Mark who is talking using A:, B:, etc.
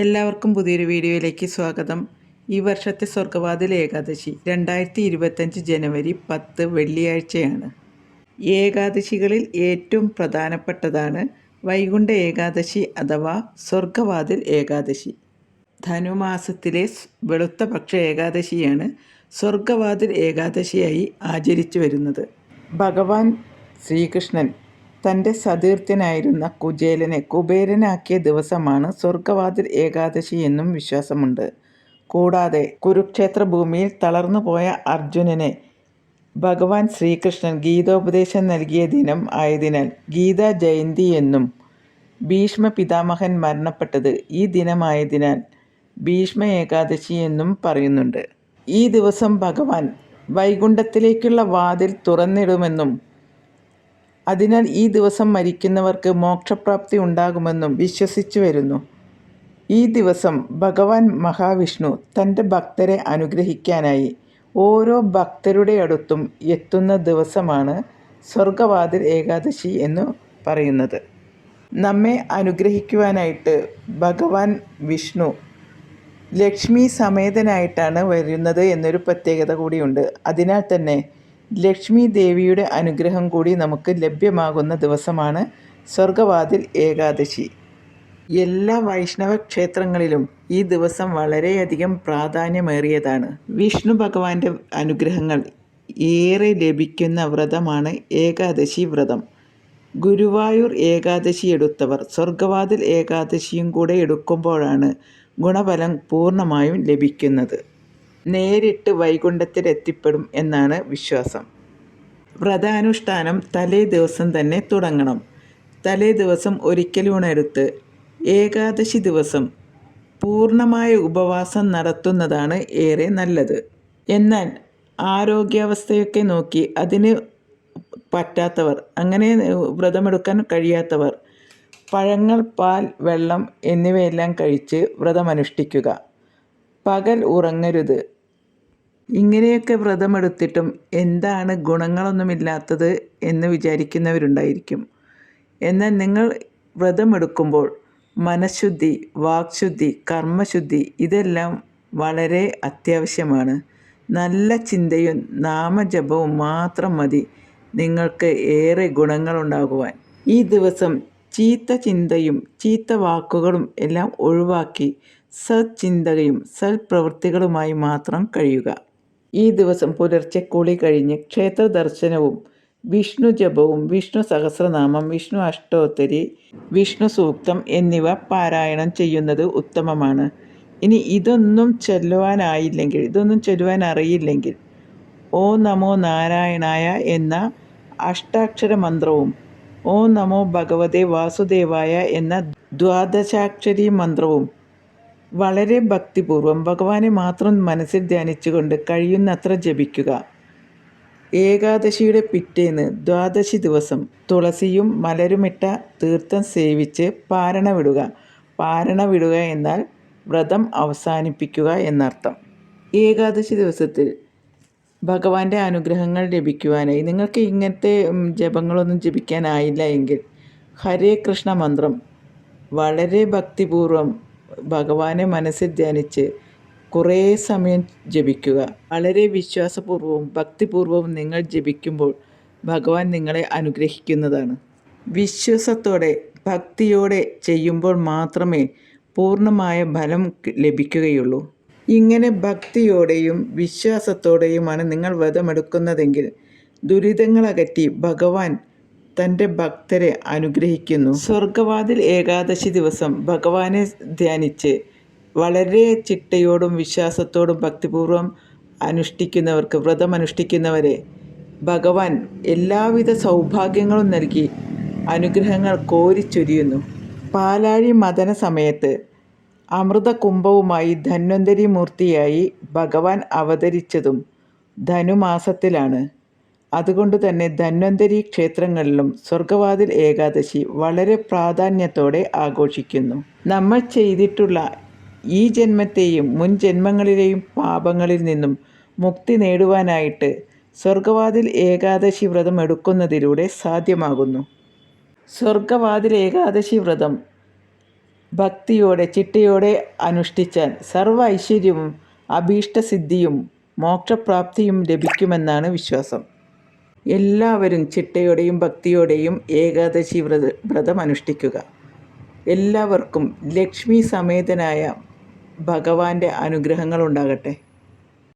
A: എല്ലാവർക്കും പുതിയൊരു വീഡിയോയിലേക്ക് സ്വാഗതം. ഈ വർഷത്തെ സ്വർഗവാതിൽ ഏകാദശി രണ്ടായിരത്തി ഇരുപത്തഞ്ച് ജനുവരി പത്ത് വെള്ളിയാഴ്ചയാണ്. ഏകാദശികളിൽ ഏറ്റവും പ്രധാനപ്പെട്ടതാണ് വൈകുണ്ഠ ഏകാദശി അഥവാ സ്വർഗവാതിൽ ഏകാദശി. ധനുമാസത്തിലെ വെളുത്ത പക്ഷ ഏകാദശിയാണ് സ്വർഗവാതിൽ ഏകാദശിയായി ആചരിച്ചു വരുന്നത്. ഭഗവാൻ ശ്രീകൃഷ്ണൻ തന്റെ സതീർത്ഥ്യനായിരുന്ന കുചേലനെ കുബേരനാക്കിയ ദിവസമാണ് സ്വർഗവാതിൽ ഏകാദശി എന്നും വിശ്വാസമുണ്ട്. കൂടാതെ കുരുക്ഷേത്ര ഭൂമിയിൽ തളർന്നുപോയ അർജുനനെ ഭഗവാൻ ശ്രീകൃഷ്ണൻ ഗീതോപദേശം നൽകിയ ദിനം ആയതിനാൽ ഗീതാ ജയന്തി എന്നും ഭീഷ്മ പിതാമഹൻ മരണപ്പെട്ടത് ഈ ദിനമായതിനാൽ ഭീഷ്മ ഏകാദശി എന്നും പറയുന്നുണ്ട്. ഈ ദിവസം ഭഗവാൻ വൈകുണ്ഠത്തിലേക്കുള്ള വാതിൽ തുറന്നിടുമെന്നും അതിനാൽ ഈ ദിവസം മരിക്കുന്നവർക്ക് മോക്ഷപ്രാപ്തി ഉണ്ടാകുമെന്നും വിശ്വസിച്ചു വരുന്നു. ഈ ദിവസം ഭഗവാൻ മഹാവിഷ്ണു തന്റെ ഭക്തരെ അനുഗ്രഹിക്കാനായി ഓരോ ഭക്തരുടെ അടുത്തും എത്തുന്ന ദിവസമാണ് സ്വർഗവാതിൽ ഏകാദശി എന്ന് പറയുന്നത്. നമ്മെ അനുഗ്രഹിക്കുവാനായിട്ട് ഭഗവാൻ വിഷ്ണു ലക്ഷ്മി സമേതനായിട്ടാണ് വരുന്നത് എന്നൊരു പ്രത്യേകത കൂടിയുണ്ട്. അതിനാൽ തന്നെ ലക്ഷ്മി ദേവിയുടെ അനുഗ്രഹം കൂടി നമുക്ക് ലഭ്യമാകുന്ന ദിവസമാണ് സ്വർഗവാതിൽ ഏകാദശി. എല്ലാ വൈഷ്ണവ ക്ഷേത്രങ്ങളിലും ഈ ദിവസം വളരെയധികം പ്രാധാന്യമേറിയതാണ്. വിഷ്ണു ഭഗവാന്റെ അനുഗ്രഹങ്ങൾ ഏറെ ലഭിക്കുന്ന വ്രതമാണ് ഏകാദശി വ്രതം. ഗുരുവായൂർ ഏകാദശി എടുത്തവർ സ്വർഗവാതിൽ ഏകാദശിയും കൂടെ എടുക്കുമ്പോഴാണ് ഗുണഫലം പൂർണമായും ലഭിക്കുന്നത്. നേരിട്ട് വൈകുണ്ഠത്തിലെത്തിപ്പെടും എന്നാണ് വിശ്വാസം. വ്രതാനുഷ്ഠാനം തലേ ദിവസം തന്നെ തുടങ്ങണം. തലേ ദിവസം ഒരിക്കലൂണെടുത്ത് ഏകാദശി ദിവസം പൂർണമായ ഉപവാസം നടത്തുന്നതാണ് ഏറെ നല്ലത്. എന്നാൽ ആരോഗ്യാവസ്ഥയൊക്കെ നോക്കി അതിന് പറ്റാത്തവർ അങ്ങനെ വ്രതമെടുക്കാൻ കഴിയാത്തവർ പഴങ്ങൾ പാൽ വെള്ളം എന്നിവയെല്ലാം കഴിച്ച് വ്രതമനുഷ്ഠിക്കുക. പകൽ ഉറങ്ങരുത്. ഇങ്ങനെയൊക്കെ വ്രതമെടുത്തിട്ടും എന്താണ് ഗുണങ്ങളൊന്നുമില്ലാത്തത് എന്ന് വിചാരിക്കുന്നവരുണ്ടായിരിക്കും. എന്നാൽ നിങ്ങൾ വ്രതമെടുക്കുമ്പോൾ മനഃശുദ്ധി വാക്ശുദ്ധി കർമ്മശുദ്ധി ഇതെല്ലാം വളരെ അത്യാവശ്യമാണ്. നല്ല ചിന്തയും നാമജപവും മാത്രം മതി നിങ്ങൾക്ക് ഏറെ ഗുണങ്ങളുണ്ടാകുവാൻ. ഈ ദിവസം ചീത്ത ചിന്തയും ചീത്ത വാക്കുകളും എല്ലാം ഒഴിവാക്കി സത്ചിന്തകയും സൽപ്രവൃത്തികളുമായി മാത്രം കഴിയുക. ഈ ദിവസം പുലർച്ചെ കുളി കഴിഞ്ഞ് ക്ഷേത്ര ദർശനവും വിഷ്ണു ജപവും വിഷ്ണു സഹസ്രനാമം വിഷ്ണു അഷ്ടോത്തരി വിഷ്ണു സൂക്തം എന്നിവ പാരായണം ചെയ്യുന്നത് ഉത്തമമാണ്. ഇനി ഇതൊന്നും ചൊല്ലുവാനായില്ലെങ്കിൽ ഇതൊന്നും ചൊല്ലുവാൻ അറിയില്ലെങ്കിൽ ഓ നമോ നാരായണായ എന്ന അഷ്ടാക്ഷര മന്ത്രവും ഓ നമോ ഭഗവതേ വാസുദേവായ എന്ന ദ്വാദശാക്ഷരി മന്ത്രവും വളരെ ഭക്തിപൂർവം ഭഗവാനെ മാത്രം മനസ്സിൽ ധ്യാനിച്ചുകൊണ്ട് കഴിയുന്നത്ര ജപിക്കുക. ഏകാദശിയുടെ പിറ്റേന്ന് ദ്വാദശി ദിവസം തുളസിയും മലരുമിട്ട തീർത്ഥം സേവിച്ച് പാരണ വിടുക പാരണ വിടുക എന്നാൽ വ്രതം അവസാനിപ്പിക്കുക എന്നർത്ഥം. ഏകാദശി ദിവസത്തിൽ ഭഗവാന്റെ അനുഗ്രഹങ്ങൾ ലഭിക്കുവാനായി നിങ്ങൾക്ക് ഇങ്ങനത്തെ ജപങ്ങളൊന്നും ജപിക്കാനായില്ല എങ്കിൽ ഹരേ കൃഷ്ണ മന്ത്രം വളരെ ഭക്തിപൂർവം ഭഗവാനെ മനസ്സിൽ ധ്യാനിച്ച് കുറേ സമയം ജപിക്കുക. വളരെ വിശ്വാസപൂർവവും ഭക്തിപൂർവവും നിങ്ങൾ ജപിക്കുമ്പോൾ ഭഗവാൻ നിങ്ങളെ അനുഗ്രഹിക്കുന്നതാണ്. വിശ്വാസത്തോടെ ഭക്തിയോടെ ചെയ്യുമ്പോൾ മാത്രമേ പൂർണമായ ഫലം ലഭിക്കുകയുള്ളൂ. ഇങ്ങനെ ഭക്തിയോടെയും വിശ്വാസത്തോടെയുമാണ് നിങ്ങൾ വ്രതമെടുക്കുന്നതെങ്കിൽ ദുരിതങ്ങളകറ്റി ഭഗവാൻ തന്റെ ഭക്തരെ അനുഗ്രഹിക്കുന്നു. സ്വർഗവാതിൽ ഏകാദശി ദിവസം ഭഗവാനെ ധ്യാനിച്ച് വളരെ ചിട്ടയോടും വിശ്വാസത്തോടും ഭക്തിപൂർവം അനുഷ്ഠിക്കുന്നവർക്ക് വ്രതം അനുഷ്ഠിക്കുന്നവരെ ഭഗവാൻ എല്ലാവിധ സൗഭാഗ്യങ്ങളും നൽകി അനുഗ്രഹങ്ങൾ കോരിച്ചൊരിയുന്നു പാലാഴി മദന സമയത്ത് അമൃതകുംഭവുമായി ധന്വന്തരി മൂർത്തിയായി ഭഗവാൻ അവതരിച്ചതും ധനുമാസത്തിലാണ്. അതുകൊണ്ട് തന്നെ ധന്വന്തരി ക്ഷേത്രങ്ങളിലും സ്വർഗവാതിൽ ഏകാദശി വളരെ പ്രാധാന്യത്തോടെ ആഘോഷിക്കുന്നു. നമ്മൾ ചെയ്തിട്ടുള്ള ഈ ജന്മത്തെയും മുൻ ജന്മങ്ങളിലെയും പാപങ്ങളിൽ നിന്നും മുക്തി നേടുവാനായിട്ട് സ്വർഗവാതിൽ ഏകാദശി വ്രതം എടുക്കുന്നതിലൂടെ സാധ്യമാകുന്നു. സ്വർഗവാതിൽ ഏകാദശി വ്രതം ഭക്തിയോടെ ചിട്ടയോടെ അനുഷ്ഠിച്ചാൽ സർവ ഐശ്വര്യവും അഭീഷ്ടസിദ്ധിയും മോക്ഷപ്രാപ്തിയും ലഭിക്കുമെന്നാണ് വിശ്വാസം. എല്ലാവരും ചിട്ടയോടെയും ഭക്തിയോടെയും ഏകാദശി വ്രത വ്രതം അനുഷ്ഠിക്കുക. എല്ലാവർക്കും ലക്ഷ്മി സമേതനായ ഭഗവാന്റെ അനുഗ്രഹങ്ങൾ ഉണ്ടാകട്ടെ